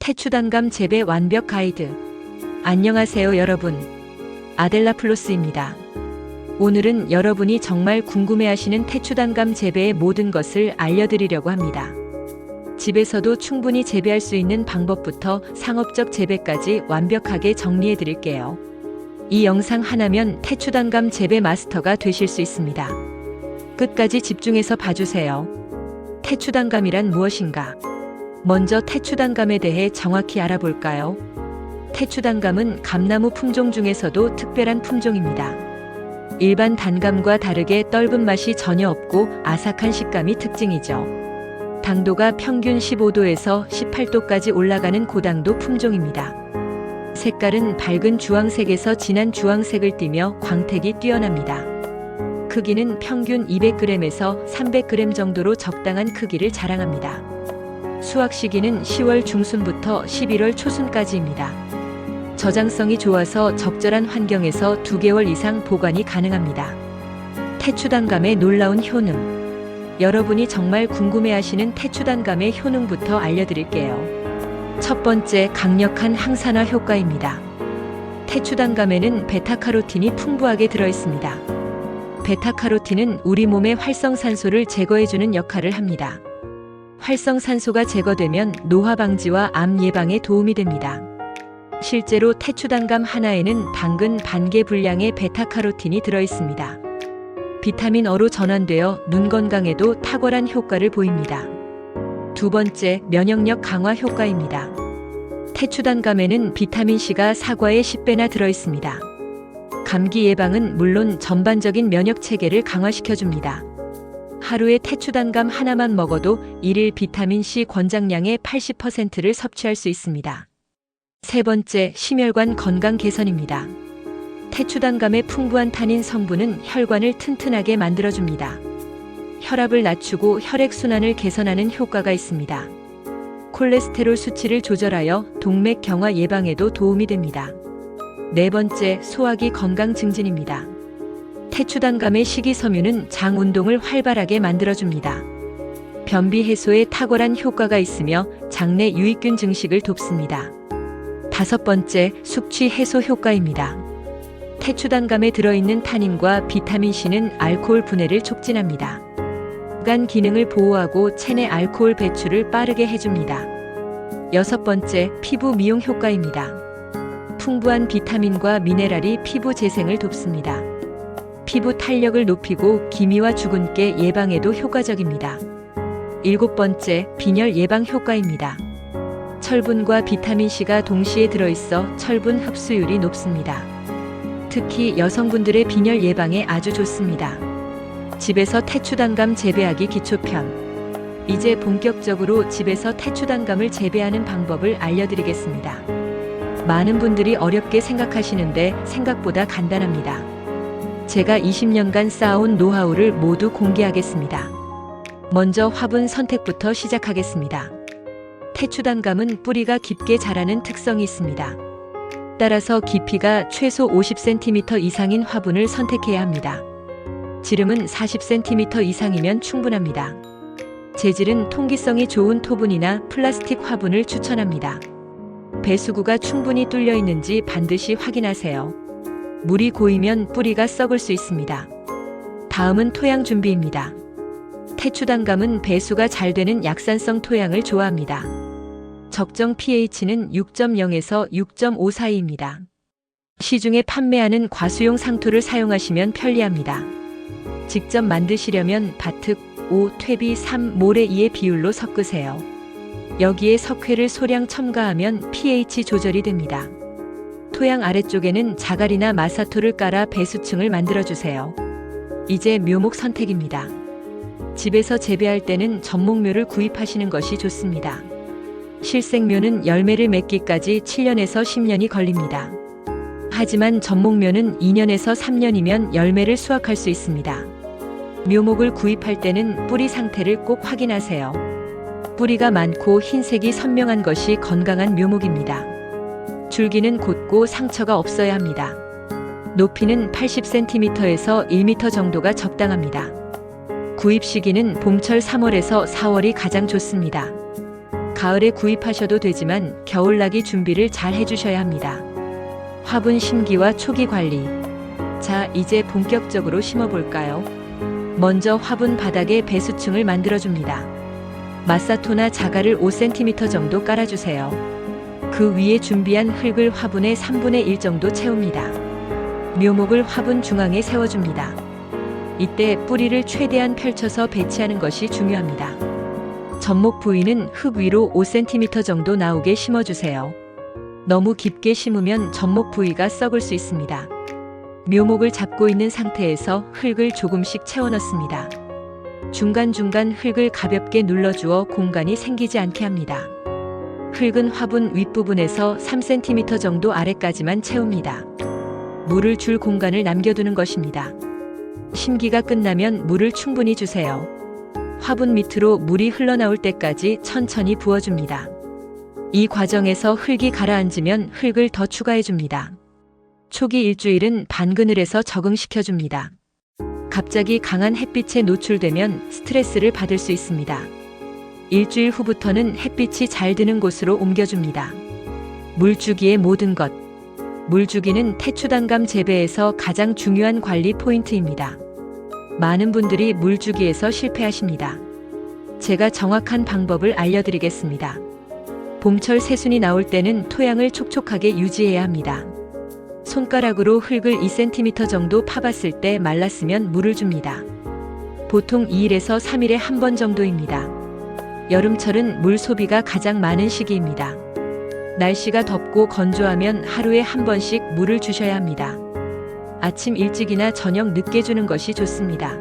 태추단감 재배 완벽 가이드. 안녕하세요, 여러분. 아델라 플로스입니다. 오늘은 여러분이 정말 궁금해하시는 태추단감 재배의 모든 것을 알려드리려고 합니다. 집에서도 충분히 재배할 수 있는 방법부터 상업적 재배까지 완벽하게 정리해 드릴게요. 이 영상 하나면 태추단감 재배 마스터가 되실 수 있습니다. 끝까지 집중해서 봐주세요. 태추단감이란 무엇인가? 먼저 태추단감에 대해 정확히 알아볼까요? 태추단감은 감나무 품종 중에서도 특별한 품종입니다. 일반 단감과 다르게 떫은 맛이 전혀 없고 아삭한 식감이 특징이죠. 당도가 평균 15도에서 18도까지 올라가는 고당도 품종입니다. 색깔은 밝은 주황색에서 진한 주황색을 띠며 광택이 뛰어납니다. 크기는 평균 200g에서 300g 정도로 적당한 크기를 자랑합니다. 수확 시기는 10월 중순부터 11월 초순까지입니다. 저장성이 좋아서 적절한 환경에서 2개월 이상 보관이 가능합니다. 태추단감의 놀라운 효능. 여러분이 정말 궁금해하시는 태추단감의 효능부터 알려드릴게요. 첫 번째, 강력한 항산화 효과입니다. 태추단감에는 베타카로틴이 풍부하게 들어있습니다. 베타카로틴은 우리 몸의 활성산소를 제거해주는 역할을 합니다. 활성산소가 제거되면 노화 방지와 암 예방에 도움이 됩니다. 실제로 태추단감 하나에는 당근 반개 분량의 베타카로틴이 들어있습니다. 비타민 어로 전환되어 눈 건강에도 탁월한 효과를 보입니다. 두 번째, 면역력 강화 효과입니다. 태추단감에는 비타민C가 사과의 10배나 들어있습니다. 감기 예방은 물론 전반적인 면역 체계를 강화시켜줍니다. 하루에 태추단감 하나만 먹어도 일일 비타민C 권장량의 80%를 섭취할 수 있습니다. 세 번째, 심혈관 건강 개선입니다. 태추단감의 풍부한 타닌 성분은 혈관을 튼튼하게 만들어줍니다. 혈압을 낮추고 혈액순환을 개선하는 효과가 있습니다. 콜레스테롤 수치를 조절하여 동맥 경화 예방에도 도움이 됩니다. 네 번째, 소화기 건강 증진입니다. 태추단감의 식이섬유는 장 운동을 활발하게 만들어줍니다. 변비 해소에 탁월한 효과가 있으며 장내 유익균 증식을 돕습니다. 다섯 번째, 숙취 해소 효과입니다. 태추단감에 들어있는 타닌과 비타민C는 알코올 분해를 촉진합니다. 간 기능을 보호하고 체내 알코올 배출을 빠르게 해줍니다. 여섯 번째, 피부 미용 효과입니다. 풍부한 비타민과 미네랄이 피부 재생을 돕습니다. 피부 탄력을 높이고 기미와 주근깨 예방에도 효과적입니다. 일곱 번째, 빈혈 예방 효과입니다. 철분과 비타민C가 동시에 들어있어 철분 흡수율이 높습니다. 특히 여성분들의 빈혈 예방에 아주 좋습니다. 집에서 태추단감 재배하기 기초편. 이제 본격적으로 집에서 태추단감을 재배하는 방법을 알려드리겠습니다. 많은 분들이 어렵게 생각하시는데 생각보다 간단합니다. 제가 20년간 쌓아온 노하우를 모두 공개하겠습니다. 먼저 화분 선택부터 시작하겠습니다. 태추단감은 뿌리가 깊게 자라는 특성이 있습니다. 따라서 깊이가 최소 50cm 이상인 화분을 선택해야 합니다. 지름은 40cm 이상이면 충분합니다. 재질은 통기성이 좋은 토분이나 플라스틱 화분을 추천합니다. 배수구가 충분히 뚫려 있는지 반드시 확인하세요. 물이 고이면 뿌리가 썩을 수 있습니다. 다음은 토양 준비입니다. 태추단감은 배수가 잘 되는 약산성 토양을 좋아합니다. 적정 pH는 6.0에서 6.5 사이입니다. 시중에 판매하는 과수용 상토를 사용하시면 편리합니다. 직접 만드시려면 바특 5, 퇴비 3, 모래 2의 비율로 섞으세요. 여기에 석회를 소량 첨가하면 pH 조절이 됩니다. 토양 아래쪽에는 자갈이나 마사토를 깔아 배수층을 만들어주세요. 이제 묘목 선택입니다. 집에서 재배할 때는 전목묘를 구입하시는 것이 좋습니다. 실생묘는 열매를 맺기까지 7년에서 10년이 걸립니다. 하지만 전목묘는 2년에서 3년이면 열매를 수확할 수 있습니다. 묘목을 구입할 때는 뿌리 상태를 꼭 확인하세요. 뿌리가 많고 흰색이 선명한 것이 건강한 묘목입니다. 줄기는 곧고 상처가 없어야 합니다. 높이는 80cm에서 1m 정도가 적당합니다. 구입 시기는 봄철 3월에서 4월이 가장 좋습니다. 가을에 구입하셔도 되지만 겨울나기 준비를 잘 해주셔야 합니다. 화분 심기와 초기 관리. 자, 이제 본격적으로 심어볼까요? 먼저 화분 바닥에 배수층을 만들어줍니다. 마사토나 자갈을 5cm 정도 깔아주세요. 그 위에 준비한 흙을 화분의 3분의 1 정도 채웁니다. 묘목을 화분 중앙에 세워줍니다. 이때 뿌리를 최대한 펼쳐서 배치하는 것이 중요합니다. 접목 부위는 흙 위로 5cm 정도 나오게 심어주세요. 너무 깊게 심으면 접목 부위가 썩을 수 있습니다. 묘목을 잡고 있는 상태에서 흙을 조금씩 채워 넣습니다. 중간중간 흙을 가볍게 눌러주어 공간이 생기지 않게 합니다. 흙은 화분 윗부분에서 3cm 정도 아래까지만 채웁니다. 물을 줄 공간을 남겨두는 것입니다. 심기가 끝나면 물을 충분히 주세요. 화분 밑으로 물이 흘러나올 때까지 천천히 부어줍니다. 이 과정에서 흙이 가라앉으면 흙을 더 추가해줍니다. 초기 일주일은 반그늘에서 적응시켜줍니다. 갑자기 강한 햇빛에 노출되면 스트레스를 받을 수 있습니다. 일주일 후부터는 햇빛이 잘 드는 곳으로 옮겨줍니다. 물주기의 모든 것. 물주기는 태추단감 재배에서 가장 중요한 관리 포인트입니다. 많은 분들이 물주기에서 실패하십니다. 제가 정확한 방법을 알려드리겠습니다. 봄철 새순이 나올 때는 토양을 촉촉하게 유지해야 합니다. 손가락으로 흙을 2cm 정도 파봤을 때 말랐으면 물을 줍니다. 보통 2일에서 3일에 한 번 정도입니다. 여름철은 물 소비가 가장 많은 시기입니다. 날씨가 덥고 건조하면 하루에 한 번씩 물을 주셔야 합니다. 아침 일찍이나 저녁 늦게 주는 것이 좋습니다.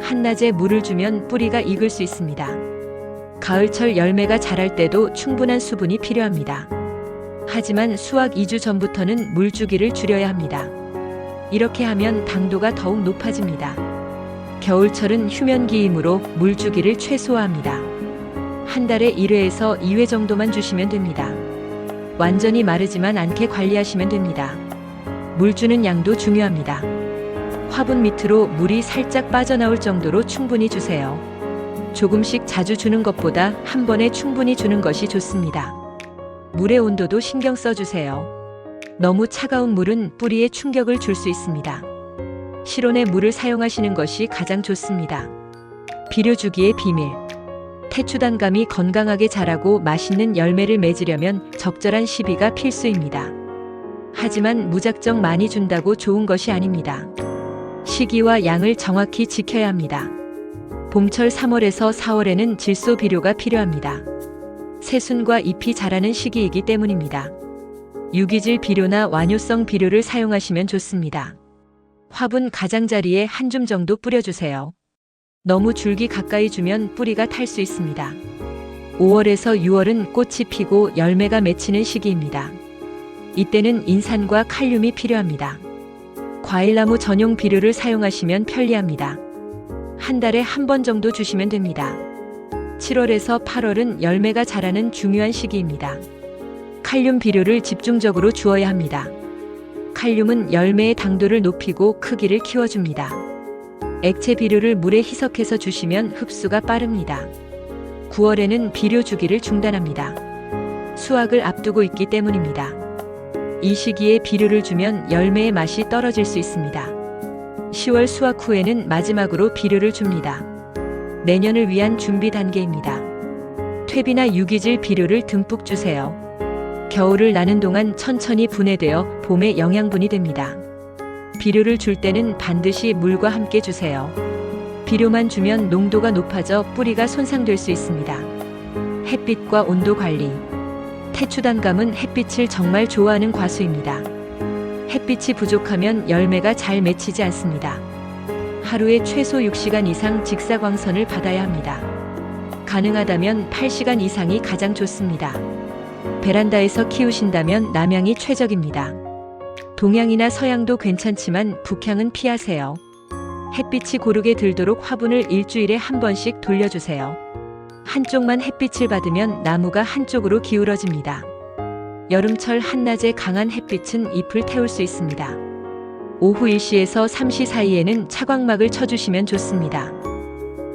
한낮에 물을 주면 뿌리가 익을 수 있습니다. 가을철 열매가 자랄 때도 충분한 수분이 필요합니다. 하지만 수확 2주 전부터는 물 주기를 줄여야 합니다. 이렇게 하면 당도가 더욱 높아집니다. 겨울철은 휴면기이므로 물 주기를 최소화합니다. 한 달에 1회에서 2회 정도만 주시면 됩니다. 완전히 마르지만 않게 관리하시면 됩니다. 물 주는 양도 중요합니다. 화분 밑으로 물이 살짝 빠져나올 정도로 충분히 주세요. 조금씩 자주 주는 것보다 한 번에 충분히 주는 것이 좋습니다. 물의 온도도 신경 써주세요. 너무 차가운 물은 뿌리에 충격을 줄 수 있습니다. 실온의 물을 사용하시는 것이 가장 좋습니다. 비료 주기의 비밀. 태추단감이 건강하게 자라고 맛있는 열매를 맺으려면 적절한 시비가 필수입니다. 하지만 무작정 많이 준다고 좋은 것이 아닙니다. 시기와 양을 정확히 지켜야 합니다. 봄철 3월에서 4월에는 질소 비료가 필요합니다. 새순과 잎이 자라는 시기이기 때문입니다. 유기질 비료나 완효성 비료를 사용하시면 좋습니다. 화분 가장자리에 한 줌 정도 뿌려주세요. 너무 줄기 가까이 주면 뿌리가 탈 수 있습니다. 5월에서 6월은 꽃이 피고 열매가 맺히는 시기입니다. 이때는 인산과 칼륨이 필요합니다. 과일나무 전용 비료를 사용하시면 편리합니다. 한 달에 한 번 정도 주시면 됩니다. 7월에서 8월은 열매가 자라는 중요한 시기입니다. 칼륨 비료를 집중적으로 주어야 합니다. 칼륨은 열매의 당도를 높이고 크기를 키워줍니다. 액체 비료를 물에 희석해서 주시면 흡수가 빠릅니다. 9월에는 비료 주기를 중단합니다. 수확을 앞두고 있기 때문입니다. 이 시기에 비료를 주면 열매의 맛이 떨어질 수 있습니다. 10월 수확 후에는 마지막으로 비료를 줍니다. 내년을 위한 준비 단계입니다. 퇴비나 유기질 비료를 듬뿍 주세요. 겨울을 나는 동안 천천히 분해되어 봄에 영양분이 됩니다. 비료를 줄 때는 반드시 물과 함께 주세요. 비료만 주면 농도가 높아져 뿌리가 손상될 수 있습니다. 햇빛과 온도 관리. 태추단감은 햇빛을 정말 좋아하는 과수입니다. 햇빛이 부족하면 열매가 잘 맺히지 않습니다. 하루에 최소 6시간 이상 직사광선을 받아야 합니다. 가능하다면 8시간 이상이 가장 좋습니다. 베란다에서 키우신다면 남향이 최적입니다. 동향이나 서향도 괜찮지만 북향은 피하세요. 햇빛이 고르게 들도록 화분을 일주일에 한 번씩 돌려주세요. 한쪽만 햇빛을 받으면 나무가 한쪽으로 기울어집니다. 여름철 한낮의 강한 햇빛은 잎을 태울 수 있습니다. 오후 1시에서 3시 사이에는 차광막을 쳐주시면 좋습니다.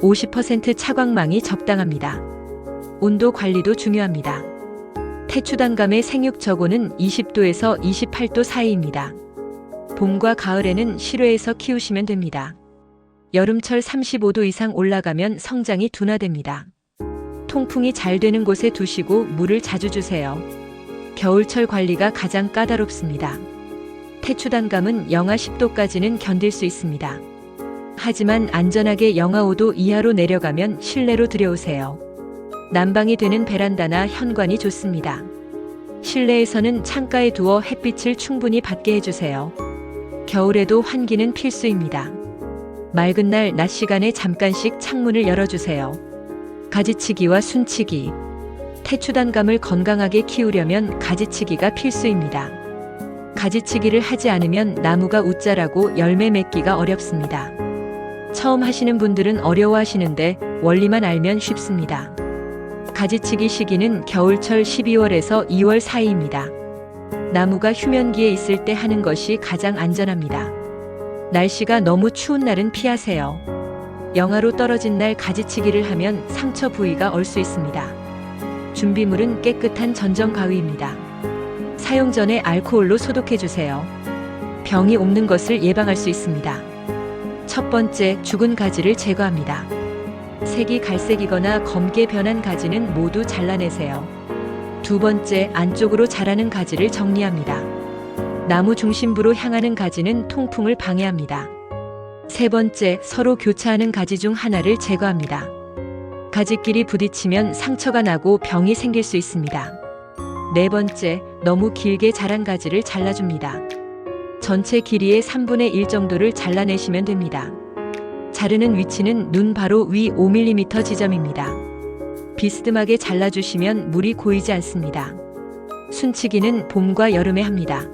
50% 차광망이 적당합니다. 온도 관리도 중요합니다. 태추단감의 생육 저고는 20도에서 28도 사이입니다. 봄과 가을에는 실외에서 키우시면 됩니다. 여름철 35도 이상 올라가면 성장이 둔화됩니다. 통풍이 잘 되는 곳에 두시고 물을 자주 주세요. 겨울철 관리가 가장 까다롭습니다. 태추단감은 영하 10도까지는 견딜 수 있습니다. 하지만 안전하게 영하 5도 이하로 내려가면 실내로 들여오세요. 난방이 되는 베란다나 현관이 좋습니다. 실내에서는 창가에 두어 햇빛을 충분히 받게 해주세요. 겨울에도 환기는 필수입니다. 맑은 날 낮 시간에 잠깐씩 창문을 열어주세요. 가지치기와 순치기. 태추단감을 건강하게 키우려면 가지치기가 필수입니다. 가지치기를 하지 않으면 나무가 웃자라고 열매 맺기가 어렵습니다. 처음 하시는 분들은 어려워하시는데 원리만 알면 쉽습니다. 가지치기 시기는 겨울철 12월에서 2월 사이입니다. 나무가 휴면기에 있을 때 하는 것이 가장 안전합니다. 날씨가 너무 추운 날은 피하세요. 영하로 떨어진 날 가지치기를 하면 상처 부위가 얼 수 있습니다. 준비물은 깨끗한 전정 가위입니다. 사용 전에 알코올로 소독해 주세요. 병이 옵는 것을 예방할 수 있습니다. 첫 번째, 죽은 가지를 제거합니다. 색이 갈색이거나 검게 변한 가지는 모두 잘라내세요. 두 번째, 안쪽으로 자라는 가지를 정리합니다. 나무 중심부로 향하는 가지는 통풍을 방해합니다. 세 번째, 서로 교차하는 가지 중 하나를 제거합니다. 가지끼리 부딪히면 상처가 나고 병이 생길 수 있습니다. 네 번째, 너무 길게 자란 가지를 잘라줍니다. 전체 길이의 3분의 1 정도를 잘라내시면 됩니다. 자르는 위치는 눈 바로 위 5mm 지점입니다. 비스듬하게 잘라주시면 물이 고이지 않습니다. 순치기는 봄과 여름에 합니다.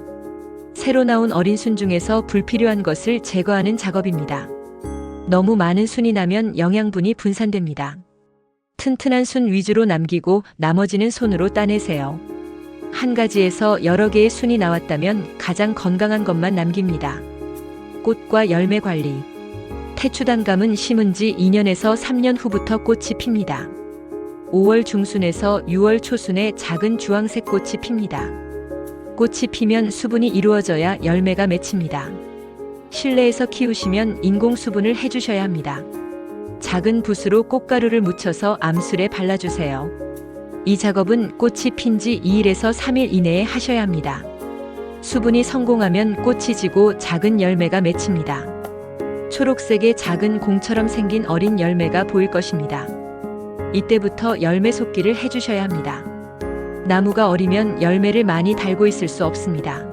새로 나온 어린 순 중에서 불필요한 것을 제거하는 작업입니다. 너무 많은 순이 나면 영양분이 분산됩니다. 튼튼한 순 위주로 남기고 나머지는 손으로 따내세요. 한 가지에서 여러 개의 순이 나왔다면 가장 건강한 것만 남깁니다. 꽃과 열매 관리. 태추단감은 심은 지 2년에서 3년 후부터 꽃이 핍니다. 5월 중순에서 6월 초순에 작은 주황색 꽃이 핍니다. 꽃이 피면 수분이 이루어져야 열매가 맺힙니다. 실내에서 키우시면 인공 수분을 해주셔야 합니다. 작은 붓으로 꽃가루를 묻혀서 암술에 발라주세요. 이 작업은 꽃이 핀 지 2일에서 3일 이내에 하셔야 합니다. 수분이 성공하면 꽃이 지고 작은 열매가 맺힙니다. 초록색의 작은 공처럼 생긴 어린 열매가 보일 것입니다. 이때부터 열매 속기를 해주셔야 합니다. 나무가 어리면 열매를 많이 달고 있을 수 없습니다.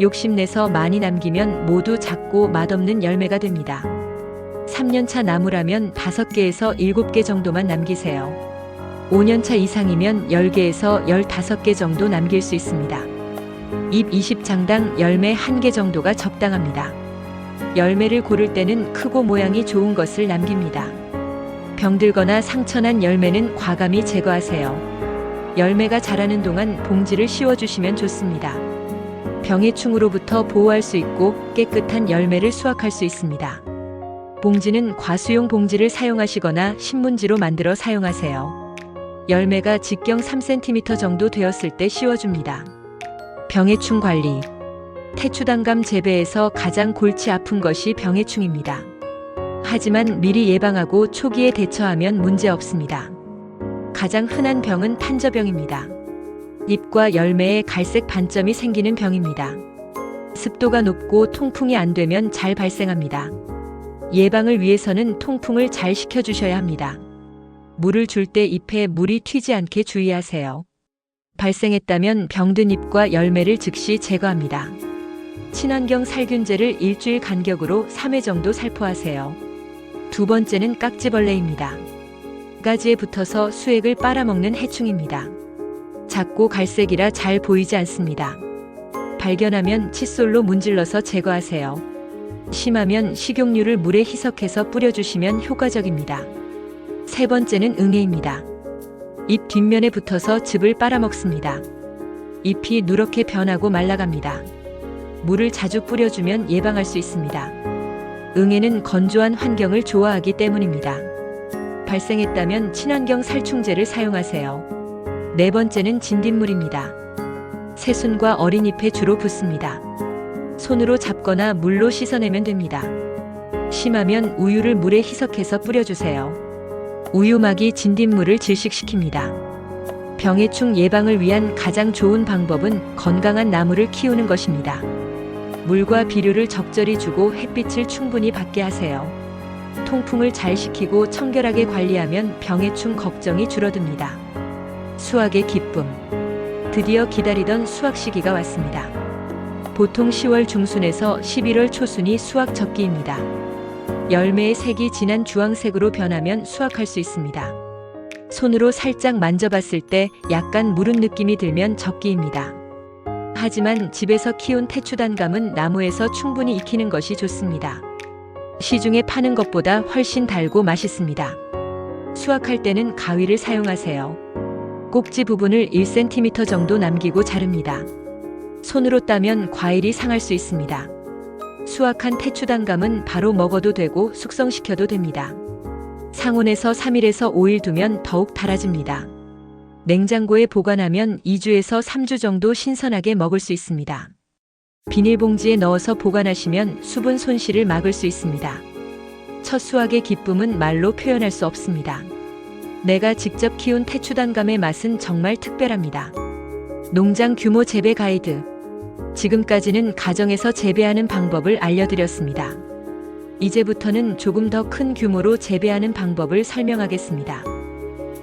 욕심내서 많이 남기면 모두 작고 맛없는 열매가 됩니다. 3년차 나무라면 5개에서 7개 정도만 남기세요. 5년차 이상이면 10개에서 15개 정도 남길 수 있습니다. 잎 20장당 열매 1개 정도가 적당합니다. 열매를 고를 때는 크고 모양이 좋은 것을 남깁니다. 병들거나 상처난 열매는 과감히 제거하세요. 열매가 자라는 동안 봉지를 씌워주시면 좋습니다. 병의 충으로부터 보호할 수 있고 깨끗한 열매를 수확할 수 있습니다. 봉지는 과수용 봉지를 사용하시거나 신문지로 만들어 사용하세요. 열매가 직경 3cm 정도 되었을 때 씌워줍니다. 병해충 관리. 태추단감 재배에서 가장 골치 아픈 것이 병해충입니다. 하지만 미리 예방하고 초기에 대처하면 문제 없습니다. 가장 흔한 병은 탄저병입니다. 잎과 열매에 갈색 반점이 생기는 병입니다. 습도가 높고 통풍이 안 되면 잘 발생합니다. 예방을 위해서는 통풍을 잘 시켜주셔야 합니다. 물을 줄 때 잎에 물이 튀지 않게 주의하세요. 발생했다면 병든 잎과 열매를 즉시 제거합니다. 친환경 살균제를 일주일 간격으로 3회 정도 살포하세요. 두 번째는 깍지벌레입니다. 가지에 붙어서 수액을 빨아먹는 해충입니다. 작고 갈색이라 잘 보이지 않습니다. 발견하면 칫솔로 문질러서 제거하세요. 심하면 식용유를 물에 희석해서 뿌려주시면 효과적입니다. 세 번째는 응애입니다. 잎 뒷면에 붙어서 즙을 빨아먹습니다. 잎이 누렇게 변하고 말라갑니다. 물을 자주 뿌려주면 예방할 수 있습니다. 응애는 건조한 환경을 좋아하기 때문입니다. 발생했다면 친환경 살충제를 사용하세요. 네 번째는 진딧물입니다. 새순과 어린 잎에 주로 붙습니다. 손으로 잡거나 물로 씻어내면 됩니다. 심하면 우유를 물에 희석해서 뿌려주세요. 우유막이 진딧물을 질식시킵니다. 병해충 예방을 위한 가장 좋은 방법은 건강한 나무를 키우는 것입니다. 물과 비료를 적절히 주고 햇빛을 충분히 받게 하세요. 통풍을 잘 시키고 청결하게 관리하면 병해충 걱정이 줄어듭니다. 수확의 기쁨. 드디어 기다리던 수확 시기가 왔습니다. 보통 10월 중순에서 11월 초순이 수확 적기입니다. 열매의 색이 진한 주황색으로 변하면 수확할 수 있습니다. 손으로 살짝 만져봤을 때 약간 무른 느낌이 들면 적기입니다. 하지만 집에서 키운 태추단감은 나무에서 충분히 익히는 것이 좋습니다. 시중에 파는 것보다 훨씬 달고 맛있습니다. 수확할 때는 가위를 사용하세요. 꼭지 부분을 1cm 정도 남기고 자릅니다. 손으로 따면 과일이 상할 수 있습니다. 수확한 태추단감은 바로 먹어도 되고 숙성시켜도 됩니다. 상온에서 3일에서 5일 두면 더욱 달아집니다. 냉장고에 보관하면 2주에서 3주 정도 신선하게 먹을 수 있습니다. 비닐봉지에 넣어서 보관하시면 수분 손실을 막을 수 있습니다. 첫 수확의 기쁨은 말로 표현할 수 없습니다. 내가 직접 키운 태추단감의 맛은 정말 특별합니다. 농장 규모 재배 가이드. 지금까지는 가정에서 재배하는 방법을 알려드렸습니다. 이제부터는 조금 더 큰 규모로 재배하는 방법을 설명하겠습니다.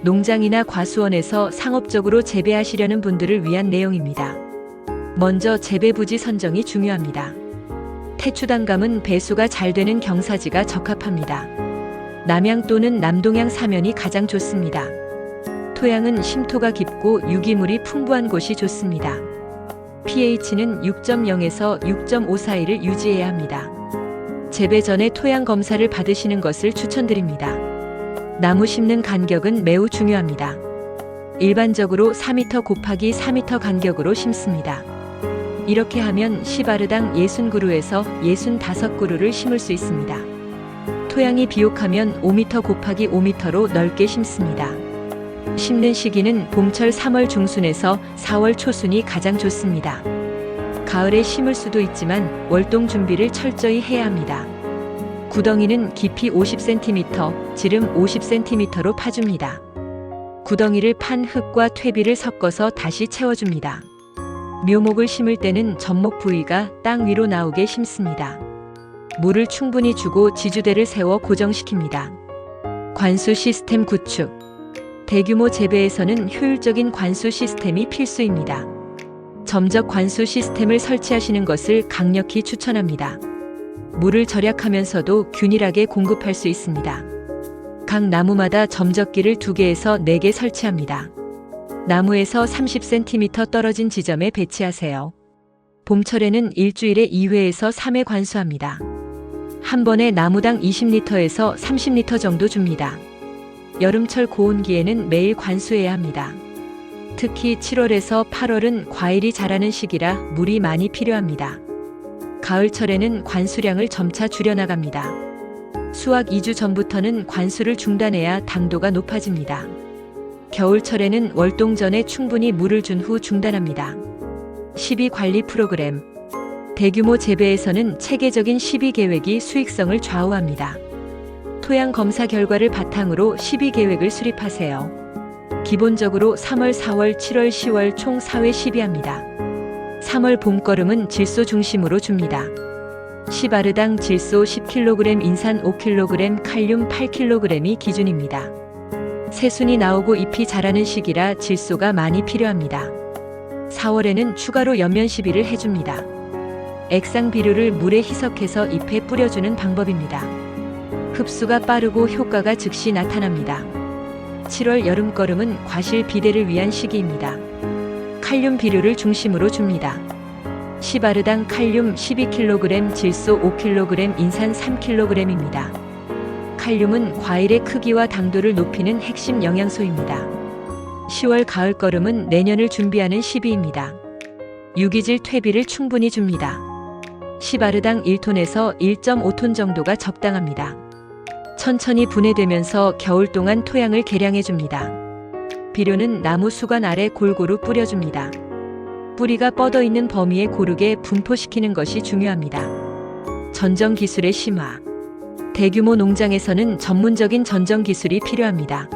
농장이나 과수원에서 상업적으로 재배하시려는 분들을 위한 내용입니다. 먼저 재배 부지 선정이 중요합니다. 태추단감은 배수가 잘 되는 경사지가 적합합니다. 남양 또는 남동양 사면이 가장 좋습니다. 토양은 심토가 깊고 유기물이 풍부한 곳이 좋습니다. pH는 6.0에서 6.5 사이를 유지해야 합니다. 재배 전에 토양 검사를 받으시는 것을 추천드립니다. 나무 심는 간격은 매우 중요합니다. 일반적으로 4m 곱하기 4m 간격으로 심습니다. 이렇게 하면 시바르당 60그루에서 65그루를 심을 수 있습니다. 토양이 비옥하면 5m 곱하기 5m로 넓게 심습니다. 심는 시기는 봄철 3월 중순에서 4월 초순이 가장 좋습니다. 가을에 심을 수도 있지만 월동 준비를 철저히 해야 합니다. 구덩이는 깊이 50cm, 지름 50cm로 파줍니다. 구덩이를 판 흙과 퇴비를 섞어서 다시 채워줍니다. 묘목을 심을 때는 접목 부위가 땅 위로 나오게 심습니다. 물을 충분히 주고 지주대를 세워 고정시킵니다. 관수 시스템 구축. 대규모 재배에서는 효율적인 관수 시스템이 필수입니다. 점적 관수 시스템을 설치하시는 것을 강력히 추천합니다. 물을 절약하면서도 균일하게 공급할 수 있습니다. 각 나무마다 점적기를 2개에서 4개 설치합니다. 나무에서 30cm 떨어진 지점에 배치하세요. 봄철에는 일주일에 2회에서 3회 관수합니다. 한 번에 나무당 20리터에서 30리터 정도 줍니다. 여름철 고온기에는 매일 관수해야 합니다. 특히 7월에서 8월은 과일이 자라는 시기라 물이 많이 필요합니다. 가을철에는 관수량을 점차 줄여나갑니다. 수확 2주 전부터는 관수를 중단해야 당도가 높아집니다. 겨울철에는 월동 전에 충분히 물을 준 후 중단합니다. 시비 관리 프로그램 대규모 재배에서는 체계적인 시비 계획이 수익성을 좌우합니다. 토양 검사 결과를 바탕으로 시비 계획을 수립하세요. 기본적으로 3월, 4월, 7월, 10월 총 4회 시비합니다. 3월 봄거름은 질소 중심으로 줍니다. 시바르당 질소 10kg, 인산 5kg, 칼륨 8kg이 기준입니다. 새순이 나오고 잎이 자라는 시기라 질소가 많이 필요합니다. 4월에는 추가로 연면 시비를 해줍니다. 액상 비료를 물에 희석해서 잎에 뿌려주는 방법입니다. 흡수가 빠르고 효과가 즉시 나타납니다. 7월 여름거름은 과실 비대를 위한 시기입니다. 칼륨 비료를 중심으로 줍니다. 시바르당 칼륨 12kg, 질소 5kg, 인산 3kg입니다. 칼륨은 과일의 크기와 당도를 높이는 핵심 영양소입니다. 10월 가을거름은 내년을 준비하는 시비입니다. 유기질 퇴비를 충분히 줍니다. 시바르당 1톤에서 1.5톤 정도가 적당합니다. 천천히 분해되면서 겨울 동안 토양을 개량해 줍니다. 비료는 나무 수관 아래 골고루 뿌려줍니다. 뿌리가 뻗어 있는 범위에 고르게 분포시키는 것이 중요합니다. 전정 기술의 심화. 대규모 농장에서는 전문적인 전정 기술이 필요합니다.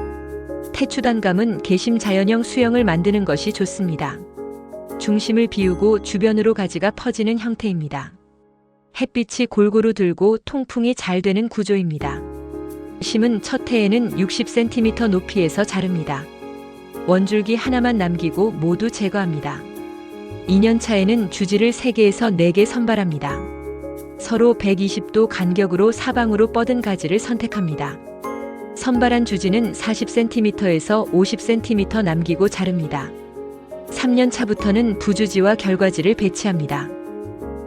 태추단감은 개심 자연형 수영을 만드는 것이 좋습니다. 중심을 비우고 주변으로 가지가 퍼지는 형태입니다. 햇빛이 골고루 들고 통풍이 잘 되는 구조입니다. 심은 첫 해에는 60cm 높이에서 자릅니다. 원줄기 하나만 남기고 모두 제거합니다. 2년 차에는 주지를 3개에서 4개 선발합니다. 서로 120도 간격으로 사방으로 뻗은 가지를 선택합니다. 선발한 주지는 40cm에서 50cm 남기고 자릅니다. 3년 차부터는 부주지와 결과지를 배치합니다.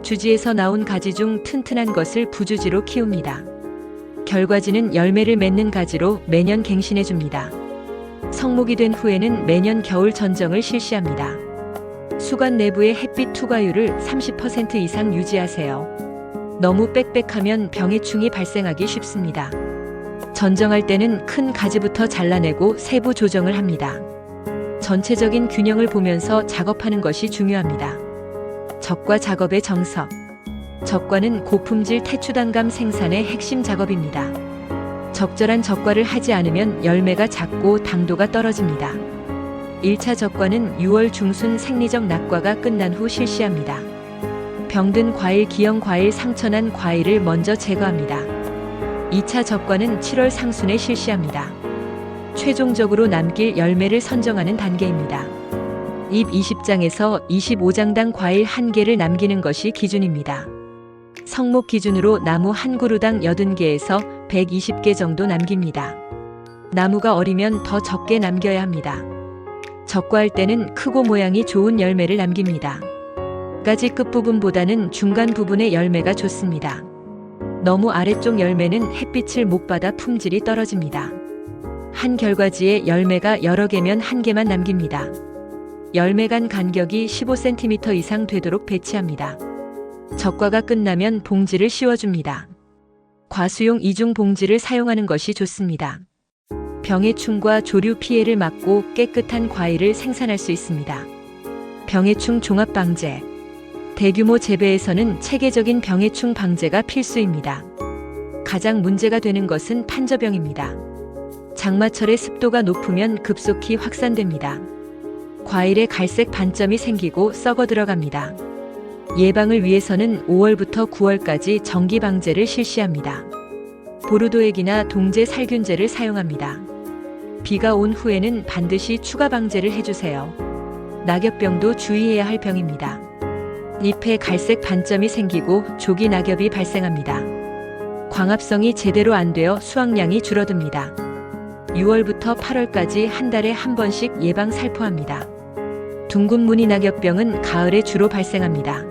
주지에서 나온 가지 중 튼튼한 것을 부주지로 키웁니다. 결과지는 열매를 맺는 가지로 매년 갱신해 줍니다. 성목이 된 후에는 매년 겨울 전정을 실시합니다. 수관 내부의 햇빛 투과율을 30% 이상 유지하세요. 너무 빽빽하면 병해충이 발생하기 쉽습니다. 전정할 때는 큰 가지부터 잘라내고 세부 조정을 합니다. 전체적인 균형을 보면서 작업하는 것이 중요합니다. 적과 작업의 정석. 적과는 고품질 태추단감 생산의 핵심 작업입니다. 적절한 적과를 하지 않으면 열매가 작고 당도가 떨어집니다. 1차 적과는 6월 중순 생리적 낙과가 끝난 후 실시합니다. 병든 과일, 기형 과일, 상처난 과일을 먼저 제거합니다. 2차 적과는 7월 상순에 실시합니다. 최종적으로 남길 열매를 선정하는 단계입니다. 잎 20장에서 25장당 과일 1개를 남기는 것이 기준입니다. 성목 기준으로 나무 한 그루당 80개에서 120개 정도 남깁니다. 나무가 어리면 더 적게 남겨야 합니다. 적과할 때는 크고 모양이 좋은 열매를 남깁니다. 가지 끝부분보다는 중간 부분의 열매가 좋습니다. 너무 아래쪽 열매는 햇빛을 못 받아 품질이 떨어집니다. 한 결과지에 열매가 여러 개면 한 개만 남깁니다. 열매 간 간격이 15cm 이상 되도록 배치합니다. 적과가 끝나면 봉지를 씌워줍니다. 과수용 이중 봉지를 사용하는 것이 좋습니다. 병해충과 조류 피해를 막고 깨끗한 과일을 생산할 수 있습니다. 병해충 종합 방제. 대규모 재배에서는 체계적인 병해충 방제가 필수입니다. 가장 문제가 되는 것은 판저병입니다. 장마철에 습도가 높으면 급속히 확산됩니다. 과일에 갈색 반점이 생기고 썩어 들어갑니다. 예방을 위해서는 5월부터 9월까지 정기 방제를 실시합니다. 보르도액이나 동제 살균제를 사용합니다. 비가 온 후에는 반드시 추가 방제를 해주세요. 낙엽병도 주의해야 할 병입니다. 잎에 갈색 반점이 생기고 조기 낙엽이 발생합니다. 광합성이 제대로 안 되어 수확량이 줄어듭니다. 6월부터 8월까지 한 달에 한 번씩 예방 살포합니다. 둥근 무늬 낙엽병은 가을에 주로 발생합니다.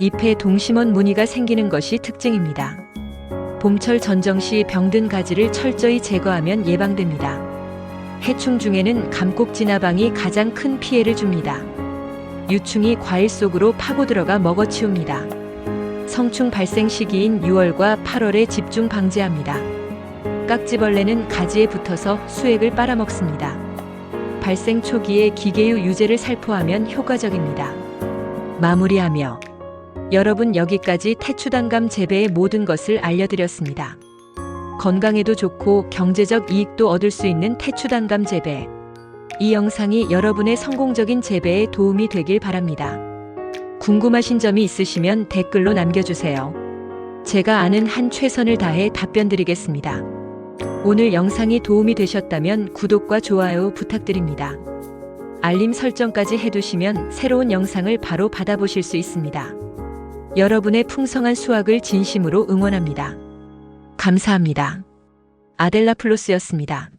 잎에 동심원 무늬가 생기는 것이 특징입니다. 봄철 전정 시 병든 가지를 철저히 제거하면 예방됩니다. 해충 중에는 감꼭지나방이 가장 큰 피해를 줍니다. 유충이 과일 속으로 파고 들어가 먹어치웁니다. 성충 발생 시기인 6월과 8월에 집중 방제합니다. 깍지벌레는 가지에 붙어서 수액을 빨아먹습니다. 발생 초기에 기계유 유제를 살포하면 효과적입니다. 마무리하며 여러분 여기까지 태추단감 재배의 모든 것을 알려드렸습니다. 건강에도 좋고 경제적 이익도 얻을 수 있는 태추단감 재배. 이 영상이 여러분의 성공적인 재배에 도움이 되길 바랍니다. 궁금하신 점이 있으시면 댓글로 남겨주세요. 제가 아는 한 최선을 다해 답변 드리겠습니다. 오늘 영상이 도움이 되셨다면 구독과 좋아요 부탁드립니다. 알림 설정까지 해두시면 새로운 영상을 바로 받아보실 수 있습니다. 여러분의 풍성한 수확을 진심으로 응원합니다. 감사합니다. 아델라 플로스였습니다.